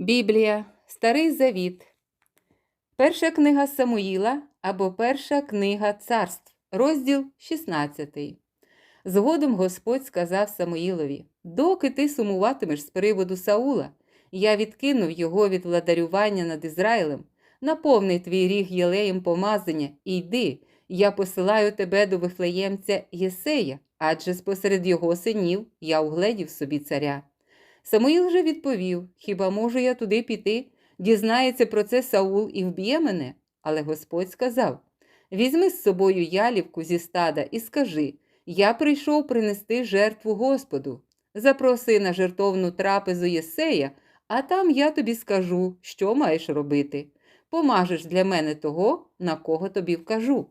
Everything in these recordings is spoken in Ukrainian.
Біблія, Старий Завіт, Перша книга Самуїла або Перша книга царств, розділ 16. Згодом Господь сказав Самуїлові: Доки ти сумуватимеш з приводу Саула, я відкинув його від владарювання над Ізраїлем, наповни твій ріг єлеєм помазання і йди, я посилаю тебе до вифлеємця Єсея, адже спосеред його синів я угледів собі царя. Самуїл же відповів: Хіба можу я туди піти? Дізнається про це Саул і вб'є мене. Але Господь сказав: Візьми з собою ялівку зі стада і скажи: Я прийшов принести жертву Господу. Запроси на жертовну трапезу Єсея, а там я тобі скажу, що маєш робити. Помажеш для мене того, на кого тобі вкажу.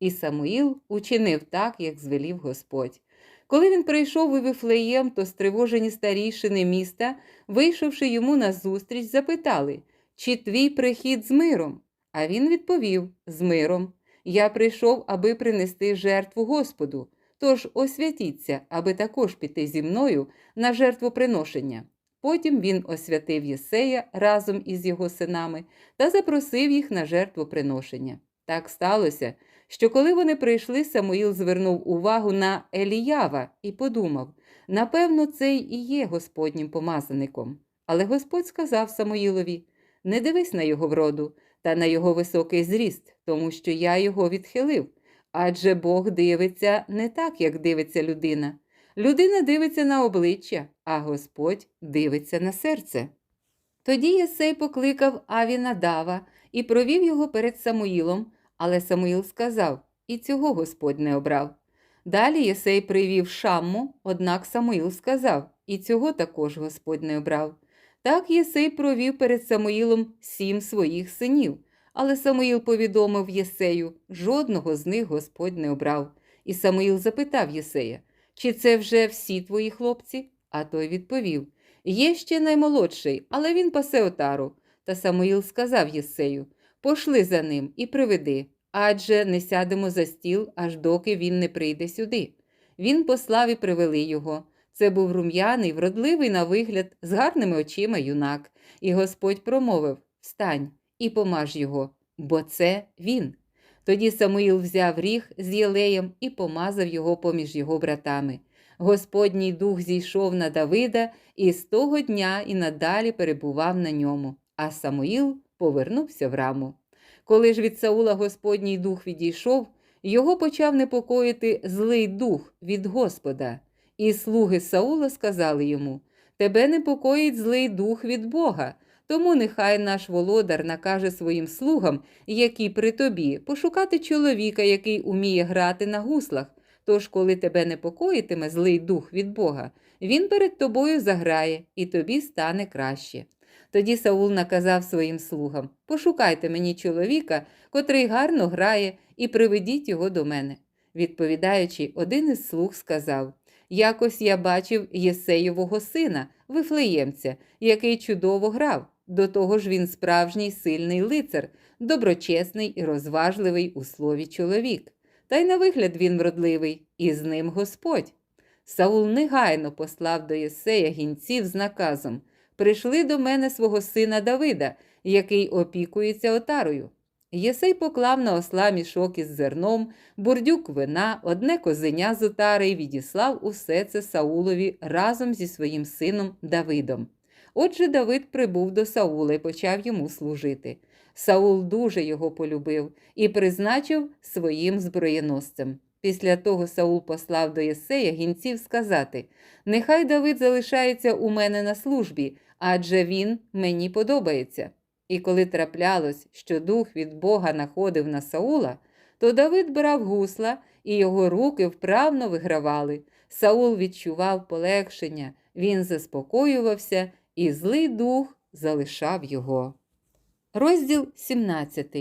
І Самуїл учинив так, як звелів Господь. Коли він прийшов у Вифлеєм, то стривожені старішини міста, вийшовши йому назустріч, запитали, чи твій прихід з миром? А він відповів з миром. Я прийшов, аби принести жертву Господу. Тож освятіться, аби також піти зі мною на жертвоприношення. Потім він освятив Єсея разом із його синами та запросив їх на жертвоприношення. Так сталося, що коли вони прийшли, Самуїл звернув увагу на Еліява і подумав: напевно, цей і є Господнім помазаником. Але Господь сказав Самуїлові: не дивись на його вроду та на його високий зріст, тому що я його відхилив. Адже Бог дивиться не так, як дивиться людина. Людина дивиться на обличчя, а Господь дивиться на серце. Тоді Єсей покликав Авінадава і провів його перед Самуїлом, але Самуїл сказав: І цього Господь не обрав. Далі Єсей привів Шамму, однак Самуїл сказав: І цього також Господь не обрав. Так Єсей провів перед Самуїлом сім своїх синів, але Самуїл повідомив Єсею: жодного з них Господь не обрав. І Самуїл запитав Єсея, чи це вже всі твої хлопці? А той відповів: Є ще наймолодший, але він пасе отару. Та Самуїл сказав Єсею: Пошли за ним і приведи, адже не сядемо за стіл, аж доки він не прийде сюди. Він послав і привели його. Це був рум'яний, вродливий на вигляд, з гарними очима юнак, і Господь промовив Встань і помаж його, бо це він. Тоді Самуїл взяв ріг з Єлеєм і помазав його поміж його братами. Господній дух зійшов на Давида і з того дня і надалі перебував на ньому, а Самуїл повернувся в раму. Коли ж від Саула Господній дух відійшов, його почав непокоїти злий дух від Господа. І слуги Саула сказали йому: Тебе непокоїть злий дух від Бога, тому нехай наш володар накаже своїм слугам, які при тобі, пошукати чоловіка, який уміє грати на гуслах. Тож, коли тебе непокоїтиме злий дух від Бога, він перед тобою заграє, і тобі стане краще. Тоді Саул наказав своїм слугам: Пошукайте мені чоловіка, котрий гарно грає, і приведіть його до мене. Відповідаючи, один із слуг сказав: Якось я бачив Єсеєвого сина, вифлеємця, який чудово грав. До того ж він справжній сильний лицар, доброчесний і розважливий у слові чоловік. Та й на вигляд він вродливий, і з ним Господь. Саул негайно послав до Єсея гінців з наказом Прийшли до мене свого сина Давида, який опікується отарою. Єсей поклав на осла мішок із зерном, бурдюк вина, одне козеня з отари і відіслав усе це Саулові разом зі своїм сином Давидом. Отже, Давид прибув до Саула і почав йому служити. Саул дуже його полюбив і призначив своїм зброєносцем. Після того Саул послав до Єсея гінців сказати: Нехай Давид залишається у мене на службі, адже він мені подобається. І коли траплялось, що дух від Бога находив на Саула, то Давид брав гусла, і його руки вправно вигравали. Саул відчував полегшення, він заспокоювався, і злий дух залишав його. Розділ 17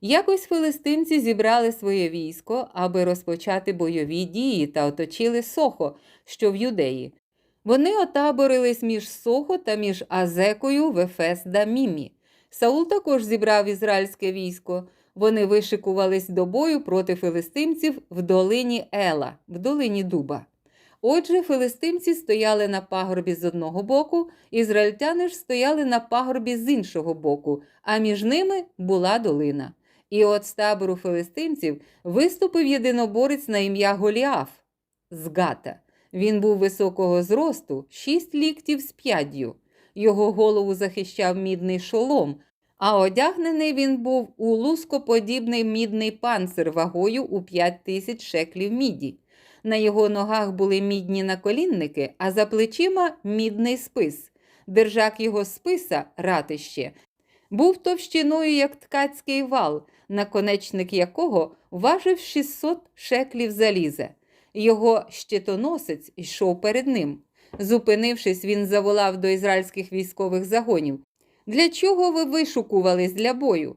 Якось филистимці зібрали своє військо, аби розпочати бойові дії та оточили Сохо, що в юдеї. Вони отаборились між Сохо та між Азекою в Ефес-Дамімі. Саул також зібрав ізраїльське військо. Вони вишикувались до бою проти филистимців в долині Ела, в долині Дуба. Отже, филистимці стояли на пагорбі з одного боку, ізраїльтяни ж стояли на пагорбі з іншого боку, а між ними була долина. І от з табору филистимців виступив єдиноборець на ім'я Голіаф з Гата. Він був високого зросту, шість ліктів з п'яддю. Його голову захищав мідний шолом, а одягнений він був у лускоподібний мідний панцир вагою у п'ять тисяч шеклів міді. На його ногах були мідні наколінники, а за плечима мідний спис. Держак його списа, ратище, був товщиною, як ткацький вал, наконечник якого важив 600 шеклів заліза. Його щитоносець йшов перед ним. Зупинившись, він заволав до ізраїльських військових загонів. Для чого ви вишукувались для бою?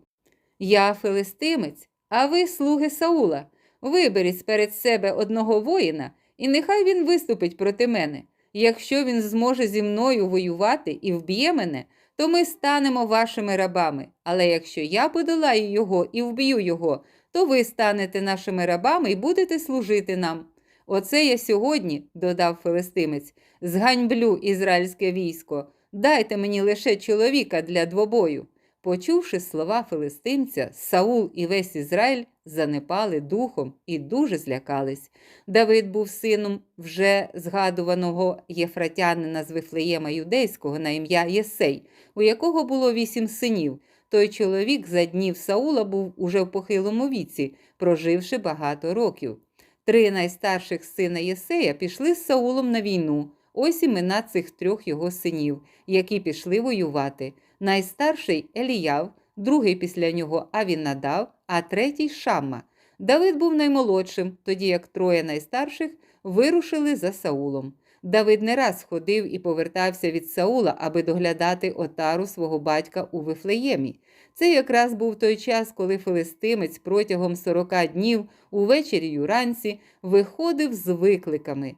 Я филистимець, а ви слуги Саула. Виберіть перед себе одного воїна, і нехай він виступить проти мене. Якщо він зможе зі мною воювати і вб'є мене, то ми станемо вашими рабами. Але якщо я подолаю його і вб'ю його, то ви станете нашими рабами і будете служити нам. Оце я сьогодні, додав филистимець, зганьблю ізраїльське військо. Дайте мені лише чоловіка для двобою. Почувши слова филистимця, Саул і весь Ізраїль занепали духом і дуже злякались. Давид був сином вже згадуваного єфратянина з Вифлеєма юдейського на ім'я Єсей, у якого було вісім синів. Той чоловік за днів Саула був уже в похилому віці, проживши багато років. Три найстарших сина Єсея пішли з Саулом на війну. Ось імена цих трьох його синів, які пішли воювати. Найстарший Еліяв, другий після нього Авінадав, а третій Шамма. Давид був наймолодшим, тоді як троє найстарших вирушили за Саулом. Давид не раз ходив і повертався від Саула, аби доглядати отару свого батька у Вифлеємі. Це якраз був той час, коли филистимець протягом 40 днів увечері й уранці виходив з викликами.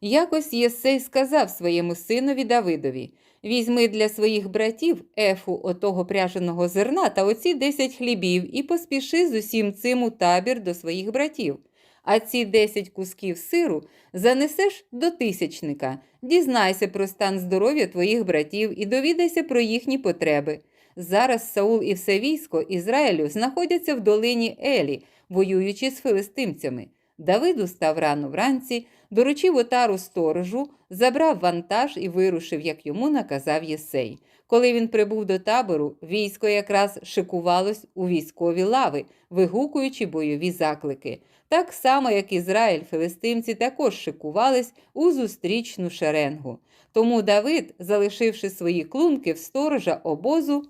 Якось Єсей сказав своєму синові Давидові Візьми для своїх братів ефу отого пряженого зерна та оці десять хлібів і поспіши з усім цим у табір до своїх братів. А ці десять кусків сиру занесеш до тисячника, дізнайся про стан здоров'я твоїх братів і довідайся про їхні потреби. Зараз Саул і все військо Ізраїлю знаходяться в долині Елі, воюючи з филистимцями. Давид устав рано вранці, доручив отару сторожу, забрав вантаж і вирушив, як йому наказав Єсей. Коли він прибув до табору, військо якраз шикувалось у військові лави, вигукуючи бойові заклики. Так само, як Ізраїль, филистимці також шикувались у зустрічну шеренгу. Тому Давид, залишивши свої клунки в сторожа обозу,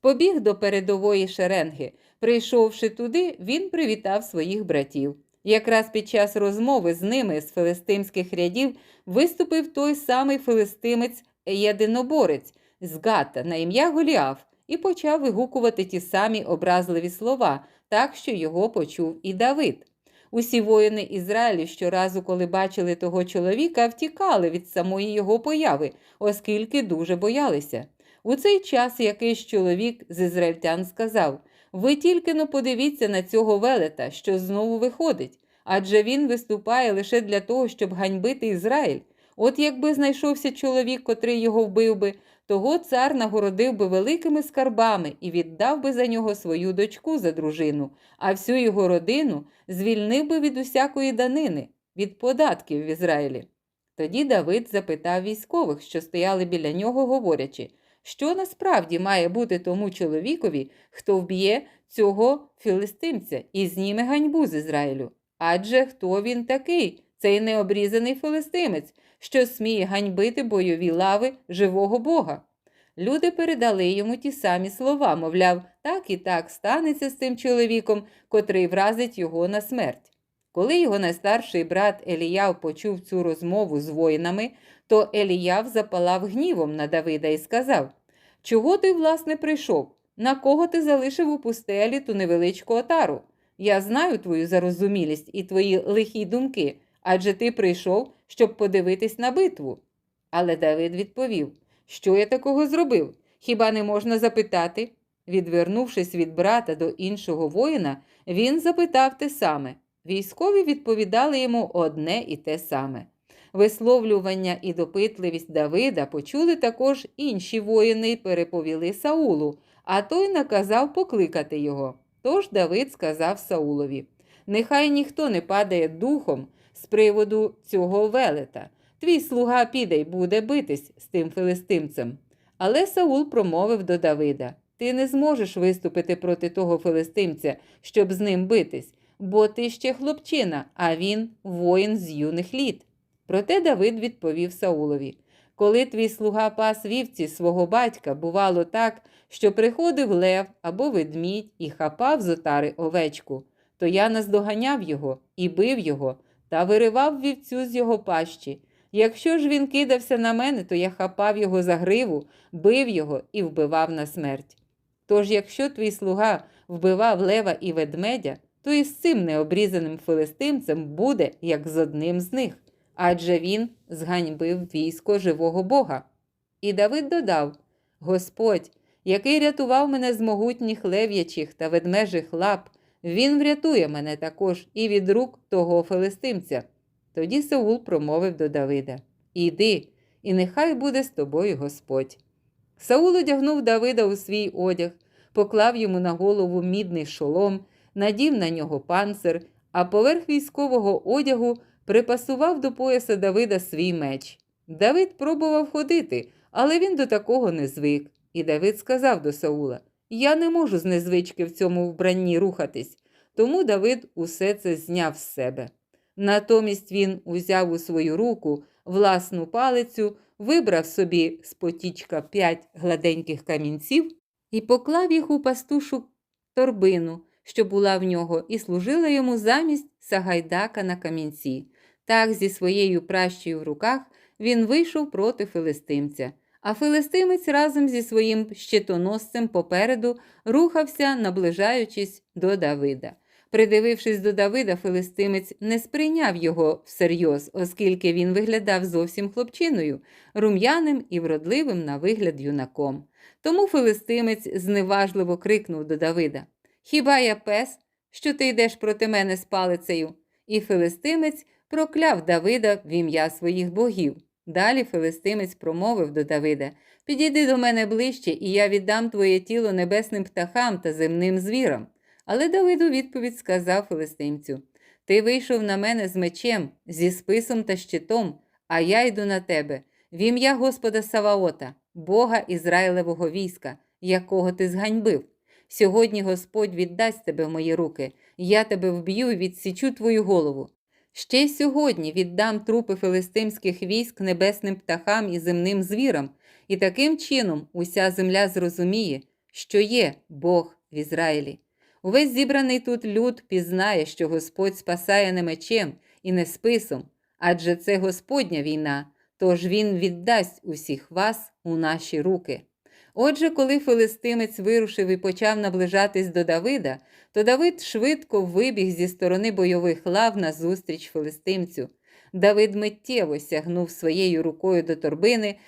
побіг до передової шеренги. Прийшовши туди, він привітав своїх братів. Якраз під час розмови з ними з филистимських рядів виступив той самий филистимець єдиноборець з Гата на ім'я Голіаф і почав вигукувати ті самі образливі слова, так що його почув і Давид. Усі воїни Ізраїлю щоразу, коли бачили того чоловіка, втікали від самої його появи, оскільки дуже боялися. У цей час якийсь чоловік з ізраїльтян сказав ви тільки но подивіться на цього велета, що знову виходить, адже він виступає лише для того, щоб ганьбити Ізраїль. От якби знайшовся чоловік, котрий його вбив би, того цар нагородив би великими скарбами і віддав би за нього свою дочку за дружину, а всю його родину звільнив би від усякої данини, від податків в Ізраїлі. Тоді Давид запитав військових, що стояли біля нього, говорячи, що насправді має бути тому чоловікові, хто вб'є цього філистимця і зніме ганьбу з Ізраїлю. Адже хто він такий, цей необрізаний филистимець, що сміє ганьбити бойові лави живого Бога? Люди передали йому ті самі слова, мовляв, так і так станеться з тим чоловіком, котрий вразить його на смерть. Коли його найстарший брат Еліяв почув цю розмову з воїнами, то Еліяв запалав гнівом на Давида і сказав: Чого ти, власне, прийшов? На кого ти залишив у пустелі ту невеличку отару? Я знаю твою зарозумілість і твої лихі думки, адже ти прийшов, щоб подивитись на битву. Але Давид відповів: Що я такого зробив? Хіба не можна запитати? Відвернувшись від брата до іншого воїна, він запитав те саме. Військові відповідали йому одне і те саме. Висловлювання і допитливість Давида почули також інші воїни переповіли Саулу, а той наказав покликати його. Тож Давид сказав Саулові: Нехай ніхто не падає духом з приводу цього велета. Твій слуга піде й буде битись з тим филистимцем. Але Саул промовив до Давида: Ти не зможеш виступити проти того филистимця, щоб з ним битись, бо ти ще хлопчина, а він воїн з юних літ. Проте Давид відповів Саулові: Коли твій слуга пас вівці свого батька, бувало так, що приходив лев або ведмідь і хапав з отари овечку, то я наздоганяв його і бив його та виривав вівцю з його пащі. Якщо ж він кидався на мене, то я хапав його за гриву, бив його і вбивав на смерть. Тож, якщо твій слуга вбивав лева і ведмедя, то і з цим необрізаним филистимцем буде, як з одним з них, адже він зганьбив військо живого Бога. І Давид додав: Господь, який рятував мене з могутніх лев'ячих та ведмежих лап, він врятує мене також і від рук того филистимця. Тоді Саул промовив до Давида: Іди, і нехай буде з тобою Господь. Саул одягнув Давида у свій одяг, поклав йому на голову мідний шолом, надів на нього панцир, а поверх військового одягу припасував до пояса Давида свій меч. Давид пробував ходити, але він до такого не звик. І Давид сказав до Саула: Я не можу з незвички в цьому вбранні рухатись. Тому Давид усе це зняв з себе. Натомість він узяв у свою руку власну палицю, вибрав собі з потічка п'ять гладеньких камінців і поклав їх у пастушу торбину, що була в нього, і служила йому замість Сагайдака на камінці. Так, зі своєю пращею в руках, він вийшов проти филистимця. А филистимець разом зі своїм щитоносцем попереду рухався, наближаючись до Давида. Придивившись до Давида, филистимець не сприйняв його всерйоз, оскільки він виглядав зовсім хлопчиною, рум'яним і вродливим на вигляд юнаком. Тому филистимець зневажливо крикнув до Давида: Хіба я пес, що ти йдеш проти мене з палицею? І филистимець прокляв Давида в ім'я своїх богів. Далі филистимець промовив до Давида: Підійди до мене ближче, і я віддам твоє тіло небесним птахам та земним звірам. Але Давид у відповідь сказав филистимцю: Ти вийшов на мене з мечем, зі списом та щитом, а я йду на тебе, в ім'я Господа Саваота, Бога Ізраїлевого війська, якого ти зганьбив. Сьогодні Господь віддасть тебе в мої руки, я тебе вб'ю і відсічу твою голову. Ще й сьогодні віддам трупи филистимських військ небесним птахам і земним звірам, і таким чином уся земля зрозуміє, що є Бог в Ізраїлі. Увесь зібраний тут люд пізнає, що Господь спасає не мечем і не списом, адже це Господня війна, тож Він віддасть усіх вас у наші руки. Отже, коли филистимець вирушив і почав наближатись до Давида, то Давид швидко вибіг зі сторони бойових лав назустріч филистимцю. Давид миттєво сягнув своєю рукою до торбини,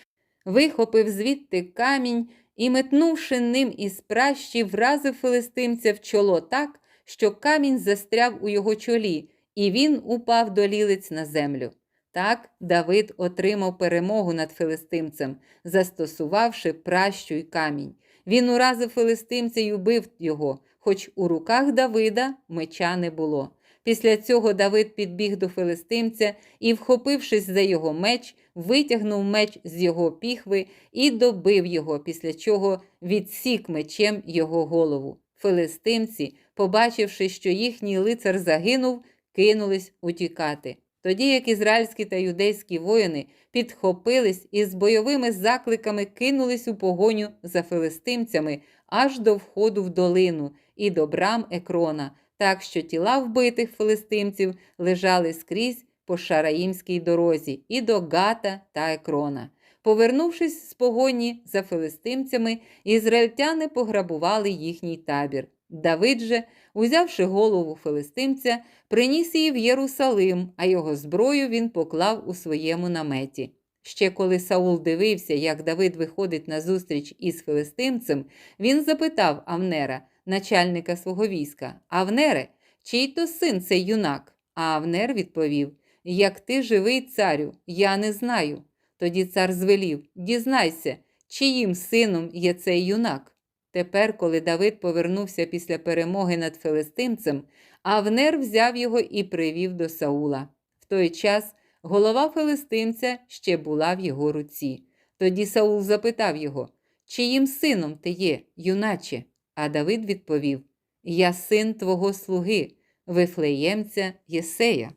вихопив звідти камінь і, метнувши ним із пращі, вразив филистимця в чоло так, що камінь застряв у його чолі, і він упав до лілиць на землю. Так Давид отримав перемогу над филистимцем, застосувавши пращу й камінь. Він уразив филистимця й убив його, хоч у руках Давида меча не було. Після цього Давид підбіг до филистимця і, вхопившись за його меч, витягнув меч з його піхви і добив його, після чого відсік мечем його голову. Филистимці, побачивши, що їхній лицар загинув, кинулись утікати. Тоді як ізраїльські та юдейські воїни підхопились і з бойовими закликами кинулись у погоню за филистимцями аж до входу в долину і до брам екрона, так що тіла вбитих филистимців лежали скрізь по шараїмській дорозі і до Гата та Екрона. Повернувшись з погоні за филистимцями, ізраїльтяни пограбували їхній табір. Давид же, узявши голову филистимця, приніс її в Єрусалим, а його зброю він поклав у своєму наметі. Ще коли Саул дивився, як Давид виходить на зустріч із филистимцем, він запитав Авнера, начальника свого війська: Авнере, чий то син цей юнак? А Авнер відповів: як ти живий царю, я не знаю. Тоді цар звелів Дізнайся, чиїм сином є цей юнак. Тепер, коли Давид повернувся після перемоги над филистимцем, Авнер взяв його і привів до Саула. В той час голова филистимця ще була в його руці. Тоді Саул запитав його, чиїм сином ти є, юначе? А Давид відповів: Я син твого слуги, вифлеємця Єсея.